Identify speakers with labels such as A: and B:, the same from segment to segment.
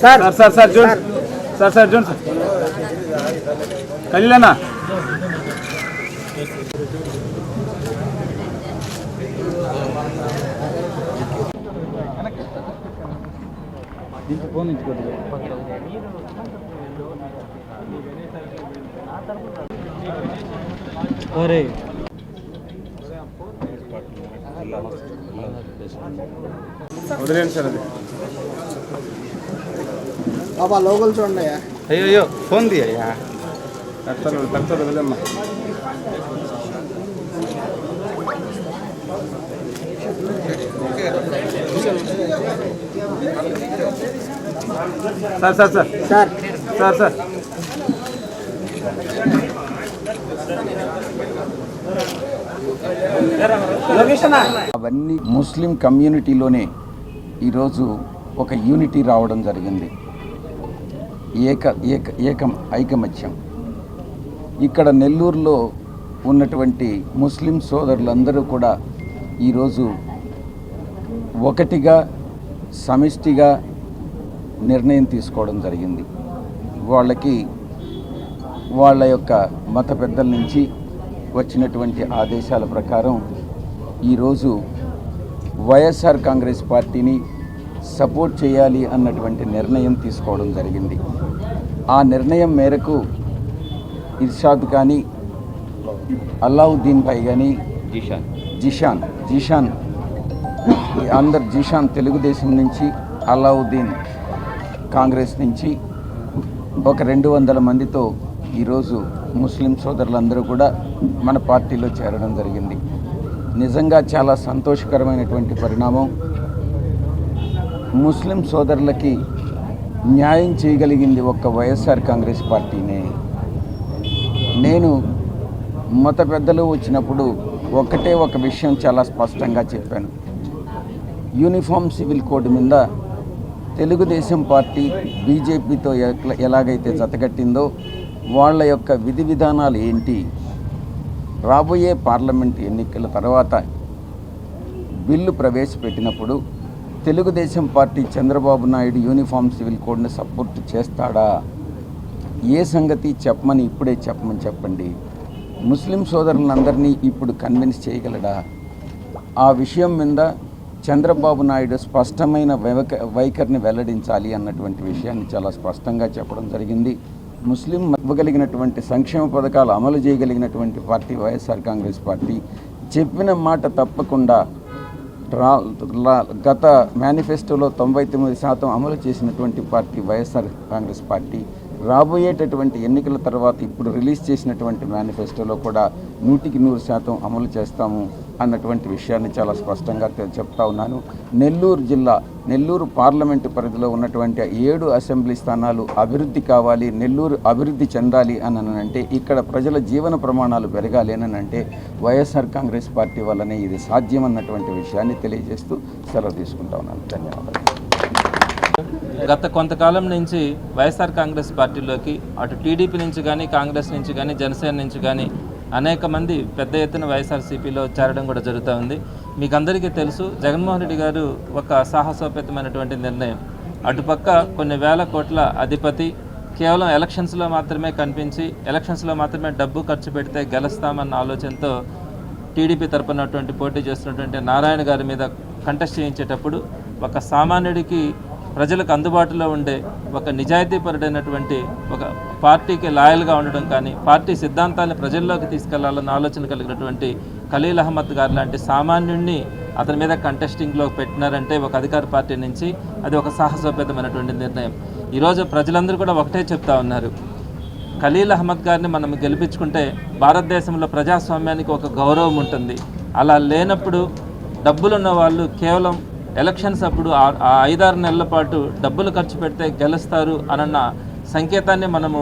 A: Sir
B: sir sir sir చూడండి sir sir చూడండి sir ఖలీలన్నా ఫోన్ ఇచ్చుకోండి
A: ఒరే
B: వదిలేండి సార్ అది.
A: బాబా లోకల్ చూడండి అయ్యా.
C: అయ్యో అయ్యో ఫోన్ తీయ్యా
B: కడతారు కడతారు వదిలేమ్మా sir sir sir.
A: Sir.
B: Sir sir.
D: అవన్నీ ముస్లిం కమ్యూనిటీలోనే ఈరోజు ఒక యూనిటీ రావడం జరిగింది. ఏక ఏక ఏకం ఐకమత్యం. ఇక్కడ నెల్లూరులో ఉన్నటువంటి ముస్లిం సోదరులందరూ కూడా ఈరోజు ఒకటిగా సమిష్టిగా నిర్ణయం తీసుకోవడం జరిగింది. వాళ్ళకి వాళ్ళ యొక్క మత పెద్దల నుంచి వచ్చినటువంటి ఆదేశాల ప్రకారం ఈరోజు వైఎస్ఆర్ కాంగ్రెస్ పార్టీని సపోర్ట్ చేయాలి అన్నటువంటి నిర్ణయం తీసుకోవడం జరిగింది. ఆ నిర్ణయం మేరకు ఇర్షాద్ కానీ అల్లావుద్దీన్ పై కానీ
C: జీషాన్.
D: జిషాన్ జిషాన్ అందరు జిషాన్ తెలుగుదేశం నుంచి అలావుద్దీన్ కాంగ్రెస్ నుంచి ఒక రెండు వందల మందితో ఈరోజు ముస్లిం సోదరులందరూ కూడా మన పార్టీలో చేరడం జరిగింది. నిజంగా చాలా సంతోషకరమైనటువంటి పరిణామం. ముస్లిం సోదరులకి న్యాయం చేయగలిగింది ఒక్క వైఎస్ఆర్ కాంగ్రెస్ పార్టీనే. నేను మత పెద్దలు వచ్చినప్పుడు ఒకటే ఒక విషయం చాలా స్పష్టంగా చెప్పాను. యూనిఫామ్ సివిల్ కోడ్ మీద తెలుగుదేశం పార్టీ బీజేపీతో ఎలాగైతే జతగట్టిందో వాళ్ళ యొక్క విధి విధానాలు ఏంటి? రాబోయే పార్లమెంట్ ఎన్నికల తర్వాత bill ప్రవేశపెట్టినప్పుడు Telugudesam party Chandrababu Naidu uniform civil కోడ్ని సపోర్ట్ చేస్తాడా? ఏ సంగతి చెప్పమని ఇప్పుడే చెప్పమని చెప్పండి. ముస్లిం సోదరులందరినీ ఇప్పుడు కన్విన్స్ చేయగలడా? ఆ విషయం మీద చంద్రబాబు నాయుడు స్పష్టమైన వైక వైఖరిని వెల్లడించాలి అన్నటువంటి విషయాన్ని చాలా స్పష్టంగా చెప్పడం జరిగింది. ముస్లిం ఇవ్వగలిగినటువంటి సంక్షేమ పథకాలు అమలు చేయగలిగినటువంటి పార్టీ వైఎస్ఆర్ కాంగ్రెస్ పార్టీ చెప్పిన మాట తప్పకుండా గత మేనిఫెస్టోలో తొంభై తొమ్మిది శాతం అమలు చేసినటువంటి పార్టీ వైఎస్ఆర్ కాంగ్రెస్ పార్టీ రాబోయేటటువంటి ఎన్నికల తర్వాత ఇప్పుడు రిలీజ్ చేసినటువంటి మేనిఫెస్టోలో కూడా నూటికి నూరు శాతం అమలు చేస్తాము. అన్నటువంటి విషయాన్ని చాలా స్పష్టంగా చెప్తా ఉన్నాను. నెల్లూరు జిల్లా నెల్లూరు పార్లమెంటు పరిధిలో ఉన్నటువంటి ఏడు అసెంబ్లీ స్థానాలు అభివృద్ధి కావాలి నెల్లూరు అభివృద్ధి చెందాలి అని అంటే ఇక్కడ ప్రజల జీవన ప్రమాణాలు పెరగాలి అని అంటే వైఎస్ఆర్ కాంగ్రెస్ పార్టీ వల్లనే ఇది సాధ్యం అన్నటువంటి విషయాన్ని తెలియజేస్తూ సెలవు తీసుకుంటా ఉన్నాను. ధన్యవాదాలు.
E: గత కొంతకాలం నుంచి వైఎస్ఆర్ కాంగ్రెస్ పార్టీలోకి అటు టీడీపీ నుంచి కానీ కాంగ్రెస్ నుంచి కానీ జనసేన నుంచి కానీ అనేక మంది పెద్ద ఎత్తున వైఎస్ఆర్సీపీలో చేరడం కూడా జరుగుతూ ఉంది. మీకు అందరికీ తెలుసు జగన్మోహన్ రెడ్డి గారు ఒక సాహసోపేతమైనటువంటి నిర్ణయం. అటుపక్క కొన్ని వేల కోట్ల అధిపతి కేవలం ఎలక్షన్స్లో మాత్రమే కనిపించి ఎలక్షన్స్లో మాత్రమే డబ్బు ఖర్చు పెడితే గెలుస్తామన్న ఆలోచనతో టీడీపీ తరపునటువంటి పోటీ చేస్తున్నటువంటి నారాయణ గారి మీద కంటెస్ట్ చేయించేటప్పుడు ఒక సామాన్యుడికి ప్రజలకు అందుబాటులో ఉండే ఒక నిజాయితీపరుడైనటువంటి ఒక పార్టీకి లాయల్గా ఉండడం కానీ పార్టీ సిద్ధాంతాలను ప్రజల్లోకి తీసుకెళ్ళాలన్న ఆలోచన కలిగినటువంటి ఖలీల్ అహ్మద్ గారు లాంటి సామాన్యుడిని అతని మీద కంటెస్టింగ్లో పెట్టినారంటే ఒక అధికార పార్టీ నుంచి అది ఒక సాహసోపేతమైనటువంటి నిర్ణయం. ఈరోజు ప్రజలందరూ కూడా ఒకటే చెప్తా ఉన్నారు. ఖలీల్ అహ్మద్ గారిని మనం గెలిపించుకుంటే భారతదేశంలో ప్రజాస్వామ్యానికి ఒక గౌరవం ఉంటుంది. అలా లేనప్పుడు డబ్బులున్న వాళ్ళు కేవలం ఎలక్షన్స్ అప్పుడు ఆ ఐదారు నెలల పాటు డబ్బులు ఖర్చు పెడితే గెలుస్తారు అనన్న సంకేతాన్ని మనము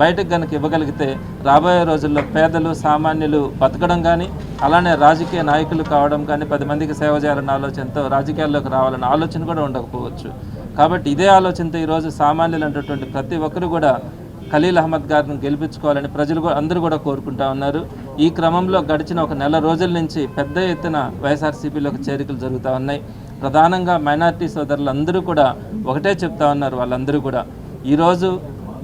E: బయటకు కనుక ఇవ్వగలిగితే రాబోయే రోజుల్లో పేదలు సామాన్యులు బతకడం కానీ అలానే రాజకీయ నాయకులు కావడం కానీ పది మందికి సేవ చేయాలన్న ఆలోచనతో రాజకీయాల్లోకి రావాలన్న ఆలోచన కూడా ఉండకపోవచ్చు. కాబట్టి ఇదే ఆలోచనతో ఈరోజు సామాన్యులు అంటటువంటి ప్రతి ఒక్కరు కూడా ఖలీల్ అహ్మద్ గారిని గెలిపించుకోవాలని ప్రజలు కూడా అందరూ కూడా కోరుకుంటా ఉన్నారు. ఈ క్రమంలో గడిచిన ఒక నెల రోజుల నుంచి పెద్ద ఎత్తున వైఎస్ఆర్సీపీలోకి చేరికలు జరుగుతూ ఉన్నాయి. ప్రధానంగా మైనారిటీ సోదరులందరూ కూడా ఒకటే చెప్తా ఉన్నారు వాళ్ళందరూ కూడా. ఈరోజు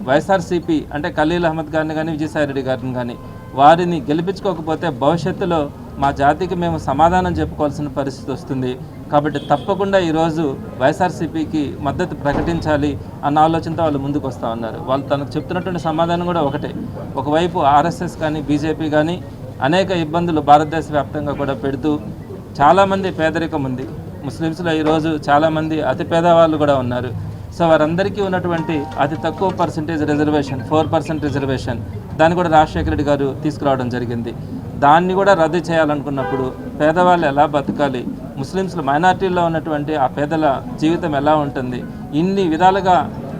E: వైఎస్ఆర్సీపీ అంటే ఖలీల్ అహ్మద్ గారిని కానీ విజయసాయిరెడ్డి గారిని కానీ వారిని గెలిపించుకోకపోతే భవిష్యత్తులో మా జాతికి మేము సమాధానం చెప్పుకోవాల్సిన పరిస్థితి వస్తుంది. కాబట్టి తప్పకుండా ఈరోజు వైఎస్ఆర్సీపీకి మద్దతు ప్రకటించాలి అన్న ఆలోచనతో వాళ్ళు ముందుకు వస్తూ ఉన్నారు. వాళ్ళు తనకు చెప్తున్నటువంటి సమాధానం కూడా ఒకటే. ఒకవైపు ఆర్ఎస్ఎస్ కానీ బీజేపీ కానీ అనేక ఇబ్బందులు భారతదేశ వ్యాప్తంగా కూడా పెడుతూ చాలామంది పేదరికం ఉంది. ముస్లిమ్స్లో ఈరోజు చాలామంది అతి పేదవాళ్ళు కూడా ఉన్నారు. సో వారందరికీ ఉన్నటువంటి అతి తక్కువ percentage reservation four percent reservation దాన్ని కూడా రాజశేఖర రెడ్డి గారు తీసుకురావడం జరిగింది. దాన్ని కూడా రద్దు చేయాలనుకున్నప్పుడు పేదవాళ్ళు ఎలా బతకాలి ముస్లిమ్స్లో మైనార్టీల్లో ఉన్నటువంటి ఆ పేదల జీవితం ఎలా ఉంటుంది ఇన్ని విధాలుగా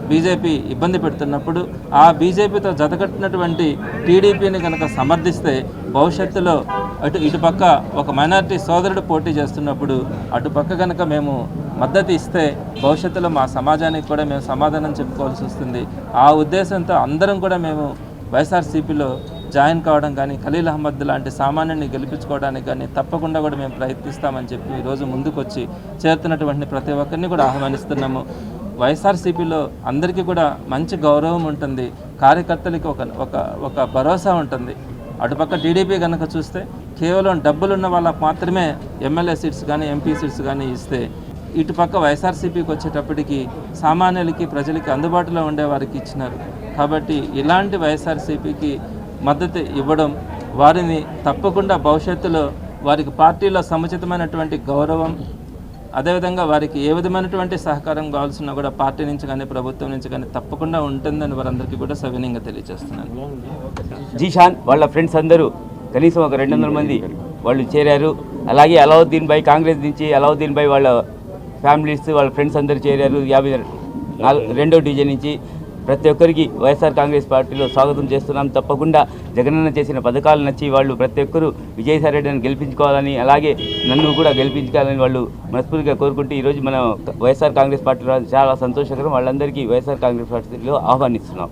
E: బీజేపీ ఇబ్బంది పెడుతున్నప్పుడు ఆ బీజేపీతో జతకట్టినటువంటి టీడీపీని కనుక సమర్థిస్తే భవిష్యత్తులో అటు ఇటుపక్క ఒక మైనార్టీ సోదరుడు పోటీ చేస్తున్నప్పుడు అటుపక్క కనుక మేము మద్దతు ఇస్తే భవిష్యత్తులో మా సమాజానికి కూడా మేము సమాధానం చెప్పుకోవాల్సి వస్తుంది. ఆ ఉద్దేశంతో అందరం కూడా మేము వైఎస్ఆర్సీపీలో జాయిన్ కావడం కానీ ఖలీల్ అహ్మద్ లాంటి సామాన్యుని గెలిపించుకోవడానికి కానీ తప్పకుండా కూడా మేము ప్రయత్నిస్తామని చెప్పి ఈరోజు ముందుకొచ్చి చేరుతున్నటువంటి ప్రతి ఒక్కరిని కూడా ఆహ్వానిస్తున్నాము. వైఎస్ఆర్సీపీలో అందరికీ కూడా మంచి గౌరవం ఉంటుంది. కార్యకర్తలకి ఒక ఒక ఒక భరోసా ఉంటుంది. అటుపక్క టీడీపీ కనుక చూస్తే కేవలం డబ్బులున్న వాళ్ళకు మాత్రమే ఎమ్మెల్యే సీట్స్ కానీ ఎంపీ సీట్స్ కానీ ఇస్తే ఇటుపక్క వైఎస్ఆర్సీపీకి వచ్చేటప్పటికి సామాన్యులకి ప్రజలకి అందుబాటులో ఉండే వారికి ఇచ్చినారు. కాబట్టి ఇలాంటి వైఎస్ఆర్సీపీకి మద్దతు ఇవ్వడం వారిని తప్పకుండా భవిష్యత్తులో వారికి పార్టీలో సముచితమైనటువంటి గౌరవం అదేవిధంగా వారికి ఏ విధమైనటువంటి సహకారం కావాల్సిన కూడా పార్టీ నుంచి కానీ ప్రభుత్వం నుంచి కానీ తప్పకుండా ఉంటుందని వారందరికీ కూడా సవినీయంగా తెలియజేస్తున్నాను.
F: జీషాన్ వాళ్ళ ఫ్రెండ్స్ అందరూ కనీసం ఒక రెండు వందల మంది వాళ్ళు చేరారు. అలాగే అలావుద్దీన్ భాయ్ కాంగ్రెస్ నుంచి అలావుద్దీన్ భాయ్ వాళ్ళ ఫ్యామిలీస్ వాళ్ళ ఫ్రెండ్స్ అందరూ చేరారు. యాభై రెండో డివిజన్ నుంచి ప్రతి ఒక్కరికి వైఎస్ఆర్ కాంగ్రెస్ పార్టీలో స్వాగతం చేస్తున్నాం. తప్పకుండా జగనన్న చేసిన పథకాలు నచ్చి వాళ్ళు ప్రతి ఒక్కరూ విజయసాయి రెడ్డిని గెలిపించుకోవాలని అలాగే నన్ను కూడా గెలిపించుకోవాలని వాళ్ళు మనస్ఫూర్తిగా కోరుకుంటూ ఈరోజు మనం వైఎస్ఆర్ కాంగ్రెస్ పార్టీలో చాలా సంతోషకరం. వాళ్ళందరికీ వైఎస్ఆర్ కాంగ్రెస్ పార్టీలో ఆహ్వానిస్తున్నాం.